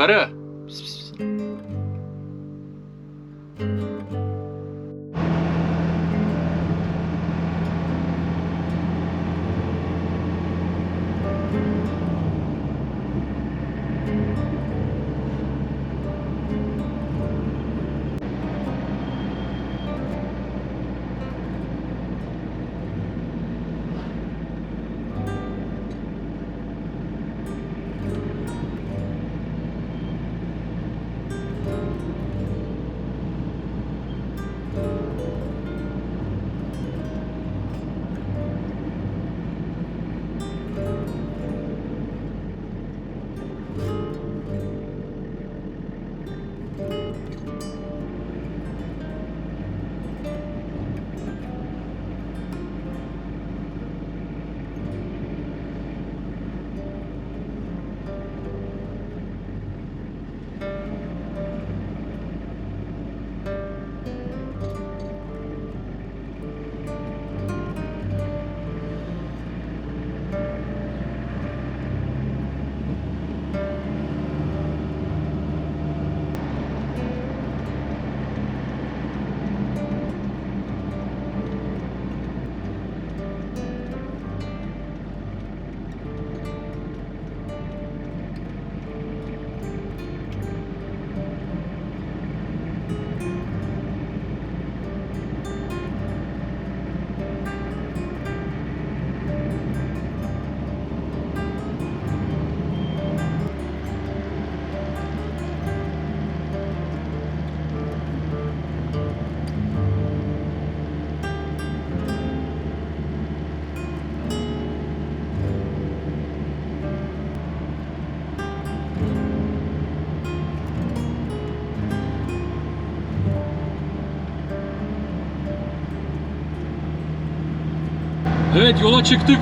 から、Evet yola çıktık.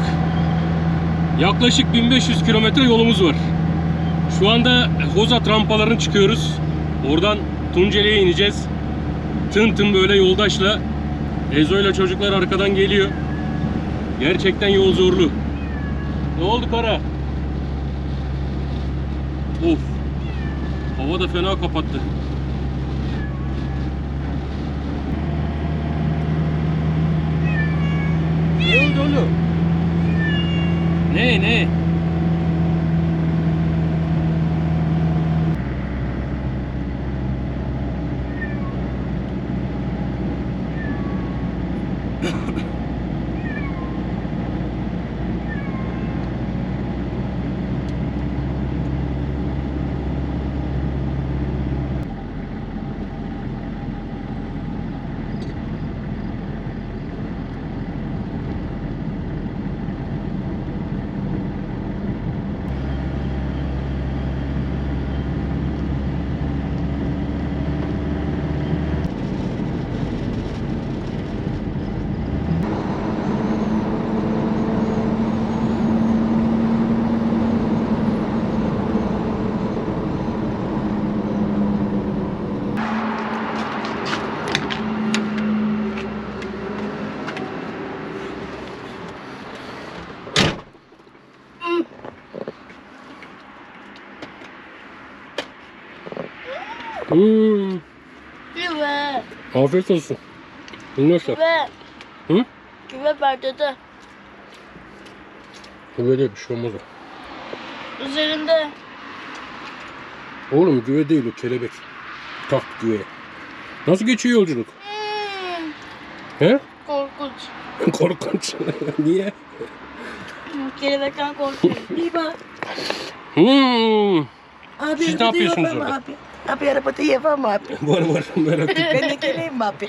Yaklaşık 1500 kilometre yolumuz var. Şu anda Hoza trampalarını çıkıyoruz. Oradan Tunceli'ye ineceğiz. Tın tın böyle yoldaşla Ezo ile çocuklar arkadan geliyor. Gerçekten yol zorlu. Ne oldu kara? Of. Hava da fena kapattı. Ne oldu oğlum? Ne ne? Hmm, Güve, afiyet olsun. Nasıl? güve. Hı? Güve perdede. Güve değil bir şey olmaz o. Üzerinde. Oğlum güve değil o kelebek. Tak güve. Nasıl geçiyor yolculuk? Hmm, He? korkunç. Korkunç. Niye? Kelebekten korkuyorum. İyi bak. Hmm. Abi Siz ne yapıyorsunuz orada? Abi. Abi arabada yapamam abi. Var var merak etme. Ben de geleyim mi abi?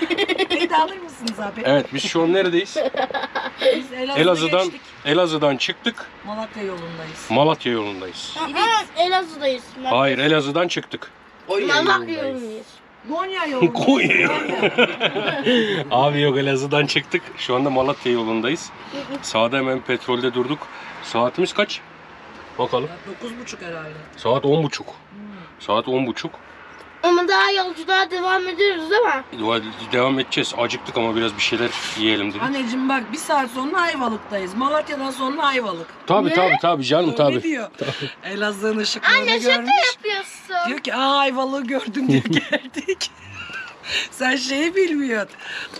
Beni de alır mısınız abi? Evet biz şu an neredeyiz? Biz Elazığ'da Elazığ'dan geçtik. Elazığ'dan çıktık. Malatya yolundayız. Malatya yolundayız. Evet. Elazığ'dayız. Hayır Elazığ'dan çıktık. Malatya yolundayız. Konya yolundayız. Konya. Konya. Abi yok Elazığ'dan çıktık. Şu anda Malatya yolundayız. Sağda hemen petrolde durduk. Saatimiz kaç? Bakalım. Dokuz buçuk herhalde. Saat on buçuk. Saat on buçuk. Ama daha yolculuğa devam ediyoruz değil mi? Devam edeceğiz. Acıktık ama biraz bir şeyler yiyelim dedik. Anneciğim bak bir saat sonra Ayvalık'tayız. Malatya'dan sonra Ayvalık. Tabii Ne? tabii tabii canım Öyle tabii. diyor. Elazığ'ın ışıklarını Anne şaka görmüş. yapıyorsun. Diyor ki aa Ayvalık'ı gördüm diyor geldik. Sen şeyi bilmiyorsun.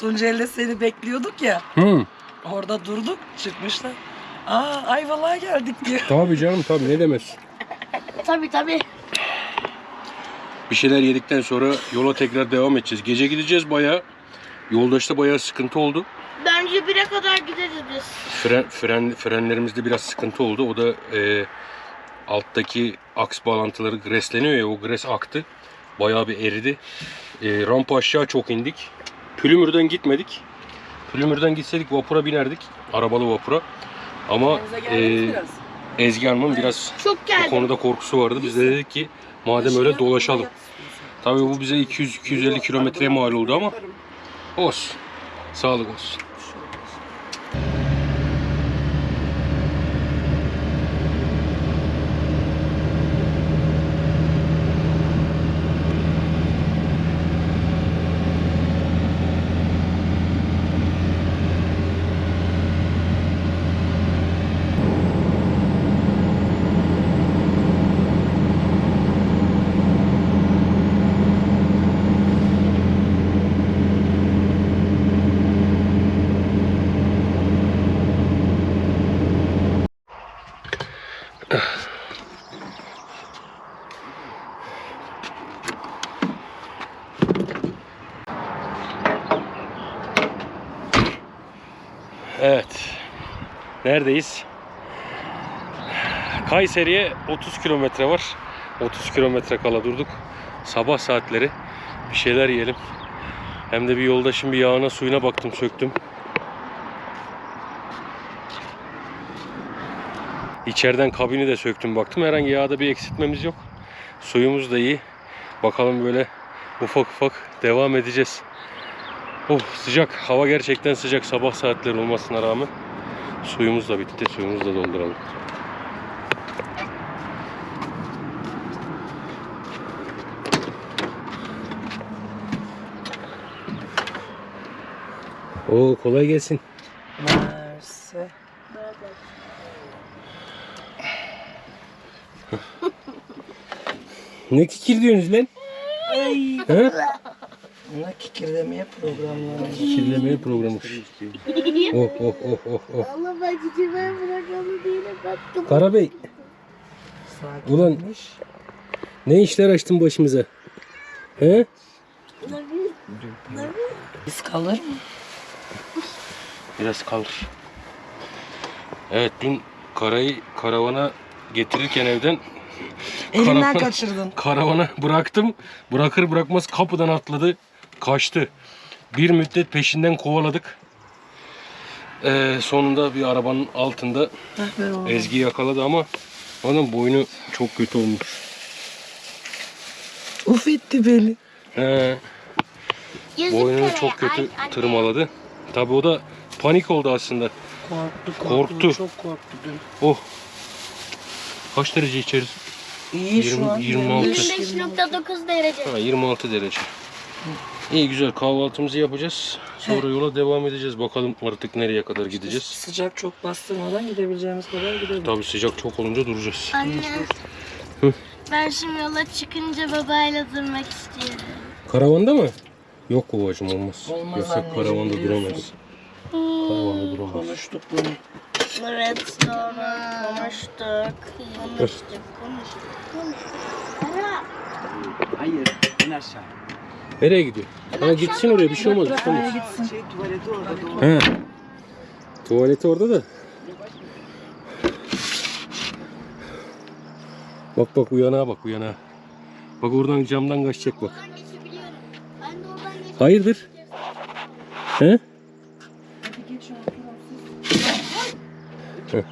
Tunceli'de seni bekliyorduk ya. Hı. Orada durduk çıkmışlar. Aa Ayvalık'a geldik diyor. Tabii canım tabii ne demez. Tabii tabii. Bir şeyler yedikten sonra yola tekrar devam edeceğiz. Gece gideceğiz bayağı. Yolda işte bayağı sıkıntı oldu. Bence bire kadar gideriz biz. Fren, fren, frenlerimizde biraz sıkıntı oldu. O da e, alttaki aks bağlantıları gresleniyor ya o gres aktı. Bayağı bir eridi. E, rampa aşağı çok indik. Pülümür'den gitmedik. Pülümür'den gitseydik vapura binerdik. Arabalı vapura. Ama e, biraz. Ezgi Hanım'ın biraz Çok bu geldim. konuda korkusu vardı. Biz de dedik ki madem öyle dolaşalım. Tabii bu bize 200-250 kilometreye mal oldu ama olsun. Sağlık olsun. Evet. Neredeyiz? Kayseri'ye 30 kilometre var. 30 kilometre kala durduk. Sabah saatleri bir şeyler yiyelim. Hem de bir yoldaşın bir yağına suyuna baktım söktüm. İçeriden kabini de söktüm baktım. Herhangi yağda bir eksiltmemiz yok. Suyumuz da iyi. Bakalım böyle ufak ufak devam edeceğiz. Oh sıcak. Hava gerçekten sıcak sabah saatleri olmasına rağmen. Suyumuz da bitti. Suyumuzu da dolduralım. Oo kolay gelsin. Mersi. Ne kikir diyorsunuz lan? Ay. Ne kikirdemeye programlanmış. Kirlemeye programmış. Oh oh oh oh oh. Allah ben bırakalım diye baktım. Karabey Ulan. Sakinmiş. ne işler açtın başımıza? He? Biz kalır mı? Biraz kalır. Evet dün karayı karavana getirirken evden Karavana- kaçırdın. karavana bıraktım. Bırakır bırakmaz kapıdan atladı. Kaçtı. Bir müddet peşinden kovaladık. Ee, sonunda bir arabanın altında onu. Ezgi yakaladı ama onun boynu çok kötü olmuş. Uf etti beni. He, boynunu çok kötü tırmaladı. Tabii o da panik oldu aslında. Korktu, korktu. Korktu. Çok korktu dün. Oh. Kaç derece içeriz? İyi Yirmi- şu an. 26. 25.9 derece. Ha, 26 derece. İyi güzel kahvaltımızı yapacağız. Sonra yola devam edeceğiz. Bakalım artık nereye kadar gideceğiz. Sıcak çok bastırmadan gidebileceğimiz kadar gidelim. Tabii sıcak çok olunca duracağız. Anne. Hı. Ben şimdi yola çıkınca babayla durmak istiyorum. Karavanda mı? Yok babacığım olmaz. Olmaz Yasak karavanda duramayız. Karavanda duramayız. Konuştuk bunu. Evet sonra konuştuk. Konuştuk, konuştuk, konuştuk. Ara. Hayır, in aşağı. Nereye gidiyor? Ha gitsin oraya bir şey olmaz. Bir şey olmaz. gitsin. Şey tuvaleti orada. He. Tuvaleti orada da. Bak bak uyanağa bak uyanağa. Bak oradan camdan kaçacak bak. Hayırdır? He? Heh.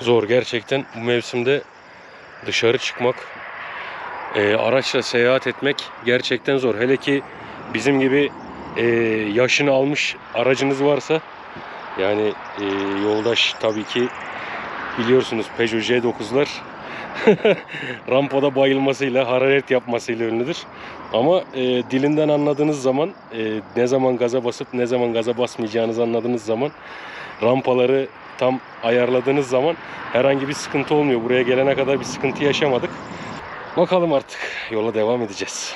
Zor gerçekten bu mevsimde dışarı çıkmak, e, araçla seyahat etmek gerçekten zor. Hele ki bizim gibi e, yaşını almış aracınız varsa yani e, yoldaş tabii ki biliyorsunuz Peugeot J9'lar rampada bayılmasıyla, hararet yapmasıyla ünlüdür. Ama e, dilinden anladığınız zaman, e, ne zaman gaza basıp ne zaman gaza basmayacağınızı anladığınız zaman, rampaları tam ayarladığınız zaman herhangi bir sıkıntı olmuyor. Buraya gelene kadar bir sıkıntı yaşamadık. Bakalım artık yola devam edeceğiz.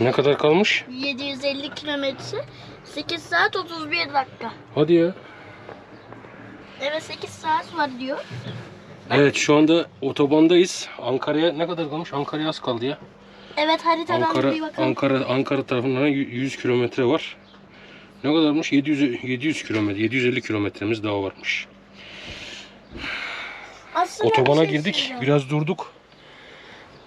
Ne kadar kalmış? 750 kilometre. 8 saat 31 dakika. Hadi ya. Evet 8 saat var diyor. Evet şu anda otobandayız. Ankara'ya ne kadar kalmış? Ankara'ya az kaldı ya. Evet haritadan Ankara bir bakalım. Ankara Ankara tarafından 100 kilometre var. Ne kadarmış? 700 700 kilometre, 750 kilometremiz daha varmış. Aslında Otobana bir şey girdik, söyleyeceğim. biraz durduk.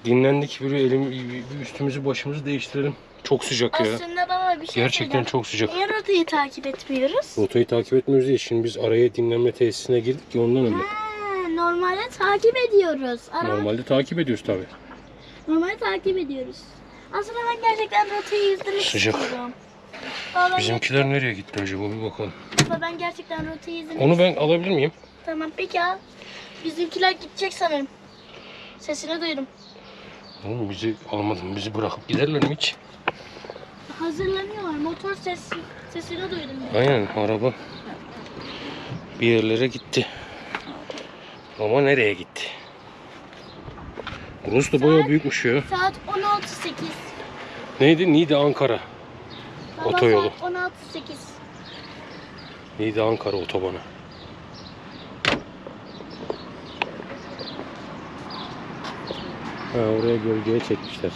Dinlendik, böyle elim bir üstümüzü başımızı değiştirelim. Çok sıcak ya. Aslında baba bir şey Gerçekten söyleyeceğim. çok sıcak. Niye rotayı takip etmiyoruz? Rotayı takip etmiyoruz diye şimdi biz araya dinlenme tesisine girdik ya ondan öyle. Ha, normalde takip ediyoruz. Ara Normalde takip ediyoruz tabi. Normalde takip ediyoruz. Aslında ben gerçekten rotayı izlemek Sıcak. istiyorum. Baba Bizimkiler nereye gitti acaba bir bakalım. baba ben gerçekten rotayı izlemek Onu ben alabilir miyim? Tamam peki al. Bizimkiler gidecek sanırım. Sesini duydum. Oğlum bizi almadın, bizi bırakıp giderler mi hiç? Hazırlanıyorlar. Motor sesi, sesini duydum. ben. Aynen araba bir yerlere gitti. Ama nereye gitti? Burası da bayağı büyükmüş ya. Saat 16.08. Neydi? Niğde Ankara. Baba Otoyolu. Saat 16.08. Niğde Ankara otobanı. Ha, oraya gölgeye çekmişler.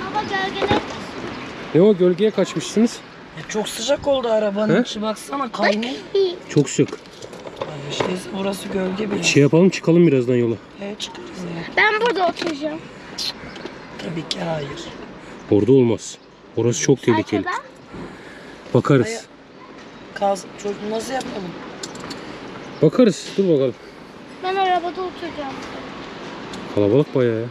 Baba gölgeler Ne o gölgeye kaçmışsınız? E, çok sıcak oldu arabanın He? içi baksana kaynıyor. Çok sık. İşte burası gölge bile. Şey yapalım çıkalım birazdan yola. E, çıkarız ya. Ben burada oturacağım. Tabii ki hayır. Orada olmaz. Orası çok tehlikeli. Arkada. Bakarız. Kaz, çocuk nasıl yapalım? Bakarız. Dur bakalım. Ben arabada oturacağım. Kalabalık bayağı ya.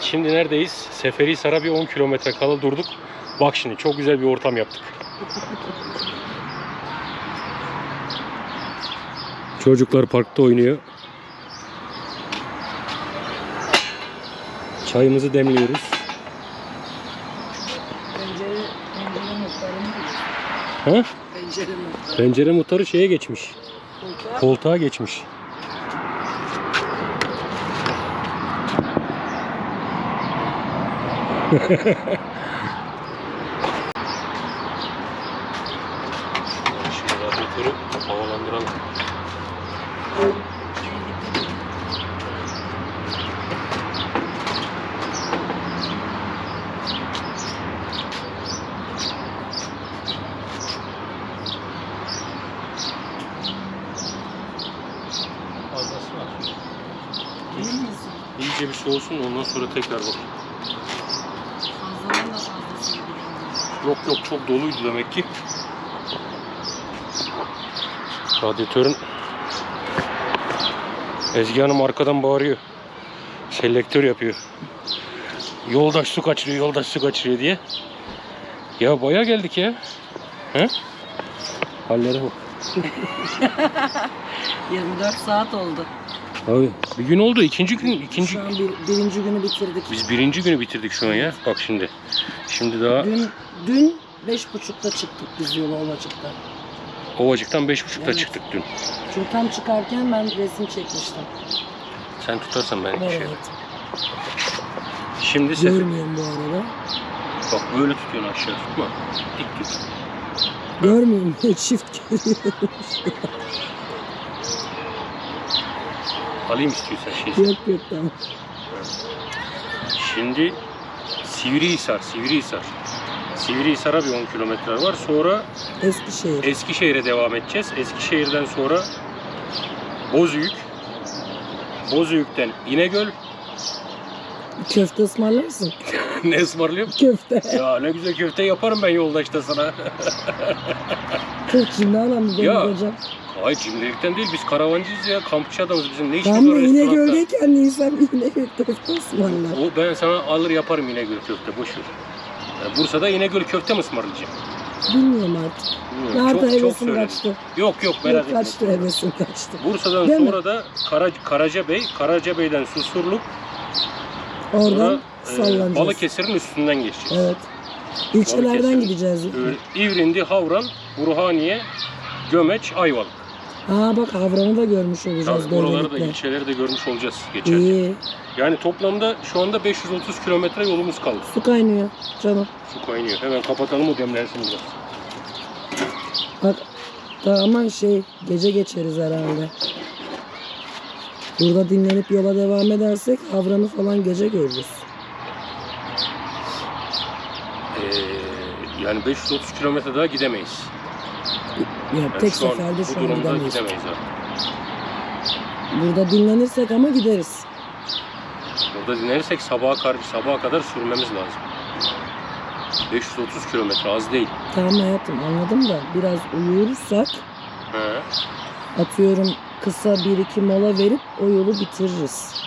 Evet şimdi neredeyiz? Seferihisar'a bir 10 kilometre kala durduk. Bak şimdi çok güzel bir ortam yaptık. Çocuklar parkta oynuyor. Çayımızı demliyoruz. Pencere, pencere muhtarını Ha? Pencere muhtarı. Pencere muhtarı şeye geçmiş. Koltuğa Koltuğa geçmiş. Şimdi radyatörü havalandıralım. Fazlası var. İyice bir soğusun ondan sonra tekrar bak. Fazladan da fazlası gibi geliyor. Yok yok çok doluydu demek ki. Radyatörün Ezgi Hanım arkadan bağırıyor. Selektör yapıyor. Yoldaş su kaçırıyor, yoldaş su kaçırıyor diye. Ya baya geldik ya. He? Hallere bak. 24 saat oldu. Abi bir gün oldu. ikinci gün ikinci Şu an bir, birinci günü bitirdik. biz birinci günü bitirdik şu an ya. Bak şimdi. Şimdi daha Dün, dün beş buçukta çıktık biz yola Ovacık'tan. Ovacık'tan beş buçukta Evet. çıktık dün. Çünkü tam çıkarken ben resim çekmiştim. Sen tutarsan ben şey. Evet. Şimdi sefer. Görmüyorum bu arada. Bak böyle tutuyorsun aşağı tutma. Dik tut. Görmüyorum. Çift görüyorum. Alayım istiyorsan şey. yok yok tamam. Şimdi Sivrihisar, Sivrihisar. Sivrihisar'a bir 10 kilometre var. Sonra Eskişehir. Eskişehir'e devam edeceğiz. Eskişehir'den sonra Bozüyük. Bozüyük'ten İnegöl. Köfte ısmarlar mısın? ne ısmarlıyorum? Köfte. Ya ne güzel köfte yaparım ben yolda işte sana. Çok şimdi anam benim Ya. hocam. Hayır cimrilikten değil biz karavancıyız ya. Kampçı adamız bizim ne işimiz Tam var da restoranda? İnegöl'deyken insan İnegöl köfte ısmarlar. O ben sana alır yaparım İnegöl köfte boş ver. Ya Bursa'da İnegöl köfte mi ısmarlayacağım? Bilmiyorum artık. Bilmiyorum. Nerede hevesim söyledim. kaçtı. Yok yok merak Yok etme. kaçtı hevesim kaçtı. Bursa'dan Değil mi? sonra da Kara, Karacabey, Karacabey'den Susurluk, sonra Oradan e, sallanacağız. Balıkesir'in üstünden geçeceğiz. Evet. İlçelerden Balıkesir. gideceğiz. Ee, İvrindi, Havran, Burhaniye, Gömeç, Ayvalık. Ha bak Havran'ı da görmüş olacağız Tabii buraları da böylelikle. ilçeleri de görmüş olacağız geçerken. İyi. Yani toplamda şu anda 530 kilometre yolumuz kaldı. Su kaynıyor canım. Su kaynıyor. Hemen kapatalım o demlensin biraz. Bak da aman şey gece geçeriz herhalde. Burada dinlenip yola devam edersek Havran'ı falan gece görürüz. Ee, yani 530 kilometre daha gidemeyiz. Ya Yani tek şu an seferde bu şu an durumda gidemeyiz. gidemeyiz. Burada dinlenirsek ama gideriz. Burada dinlenirsek sabaha karşı sabaha kadar sürmemiz lazım. 530 kilometre az değil. Tamam hayatım anladım da biraz uyursak He. atıyorum kısa bir iki mola verip o yolu bitiririz.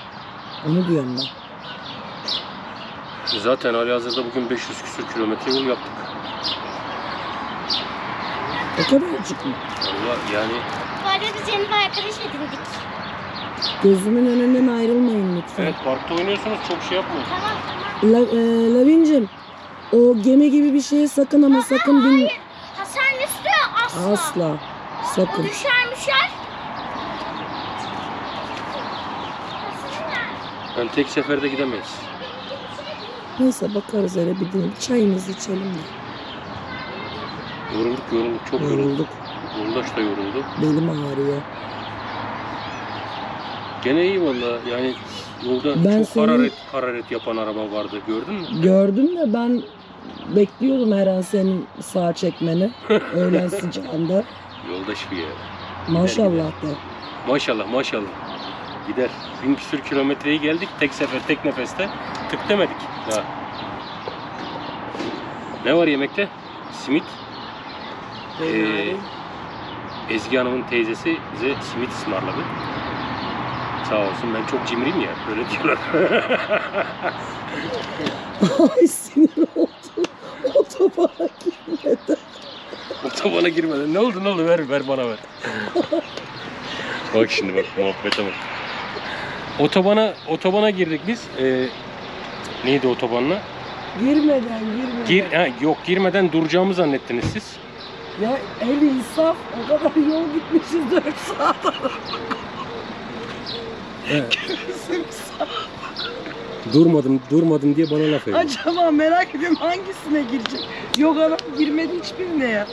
Onu diyorum ben. Zaten hali hazırda bugün 500 küsür kilometre yol yaptık. O kadarcık mı? Allah yani Bu arada biz yeni bir arkadaş edindik. Gözümün önünden ayrılmayın lütfen. evet parkta oynuyorsunuz çok şey yapmayın. Tamam tamam. La, e, Lavincim o gemi gibi bir şeye sakın ama sakın bin... Hasan üstü asla. Asla. O Sakın. düşer müşer. Yani tek seferde gidemeyiz. Neyse bakarız hele bir dinle. Çayımızı içelim de. Yorulduk yorulduk çok yorulduk. Yorulduk. Yoldaş da yoruldu. Belim ağrıyor. Gene iyi valla yani yolda Ben çok senin- hararet hararet yapan araba vardı gördün mü? Gördüm de ben bekliyordum her an senin sağ çekmeni. Öğlen sıcağında. Yoldaş bir ya. Maşallah de. Maşallah maşallah. Gider. Bin küsür kilometreyi geldik tek sefer tek nefeste. Tık demedik daha. Ne var yemekte? Simit. Ee, Ezgi Hanım'ın teyzesi bize simit ısmarladı. Sağ olsun ben çok cimriyim ya öyle diyorlar. Ay sinir oldum. Otobana girmedi. Otobana girmeden ne oldu ne oldu ver ver bana ver. bak şimdi bak muhabbete bak. Otobana otobana girdik biz. Ee, neydi otobanla? Girmeden girmeden. Gir, ha, yok girmeden duracağımı zannettiniz siz. Ya el insaf o kadar yol gitmişiz 4 saat. Bizim saat. Durmadım durmadım diye bana laf Acaba merak ediyorum hangisine girecek? Yok adam girmedi hiçbirine ya.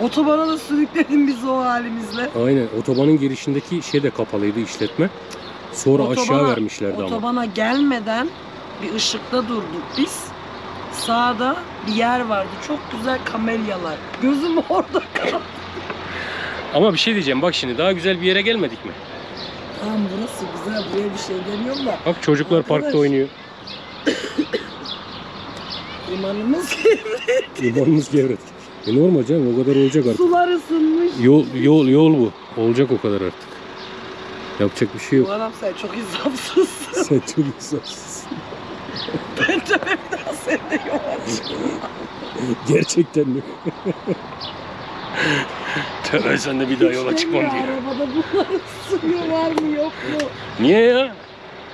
Otobana da sürükledin bizi o halimizle. Aynen otobanın girişindeki şey de kapalıydı işletme. Sonra aşağı Otobana- vermişlerdi ama. Otobana gelmeden bir ışıkta durduk biz. Sağda bir yer vardı. Çok güzel kamelyalar. Gözüm orada kaldı. Ama bir şey diyeceğim bak şimdi daha güzel bir yere gelmedik mi? Tamam burası güzel. Buraya bir şey demiyorum da. Bak çocuklar Arkadaş. parkta oynuyor. Limanımız İmanımız gevret. E normal canım o kadar olacak artık. sular ısınmış. Yol yol yol bu. Olacak o kadar artık. Yapacak bir şey Bu yok. adam sen çok insafsızsın. Sen çok insafsızsın. ben de Gerçekten mi? ben sen de bir daha yola çıkmam diye. Arabada bunların suyu var mı yok mu? Niye ya?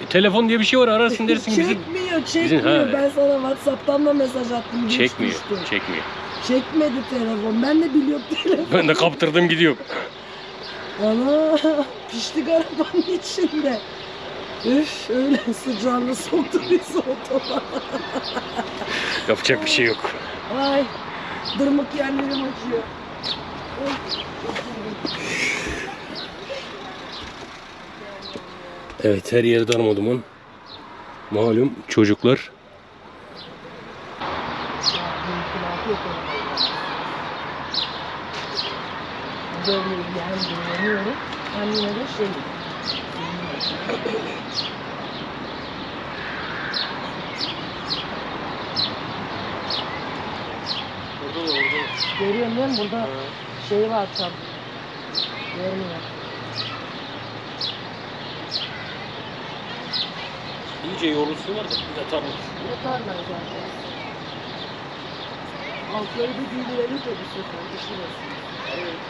E, telefon diye bir şey var ararsın dersin bizim. Çekmiyor, çekmiyor. ha. Ben sana Whatsapp'tan da mesaj attım. Çekmiyor, düştü. çekmiyor. Çekmedi telefon. Ben de biliyorum telefon. Ben de kaptırdım gidiyorum. Ana piştik arabanın içinde. Üf öyle sıcağını soktu bizi otobana. Yapacak bir şey yok. Ay dırmık yerlerim acıyor. Oy. Evet her yer darmaduman. Malum çocuklar. Böyle yani. Ben yine de şey Görüyorum değil mi? Burada şey var tam. Görmüyor. İyice yorulsunlar da yatarlar. Yatarlar zaten. Altları bir dinleyelim de bir sefer. Üşümesin. Evet.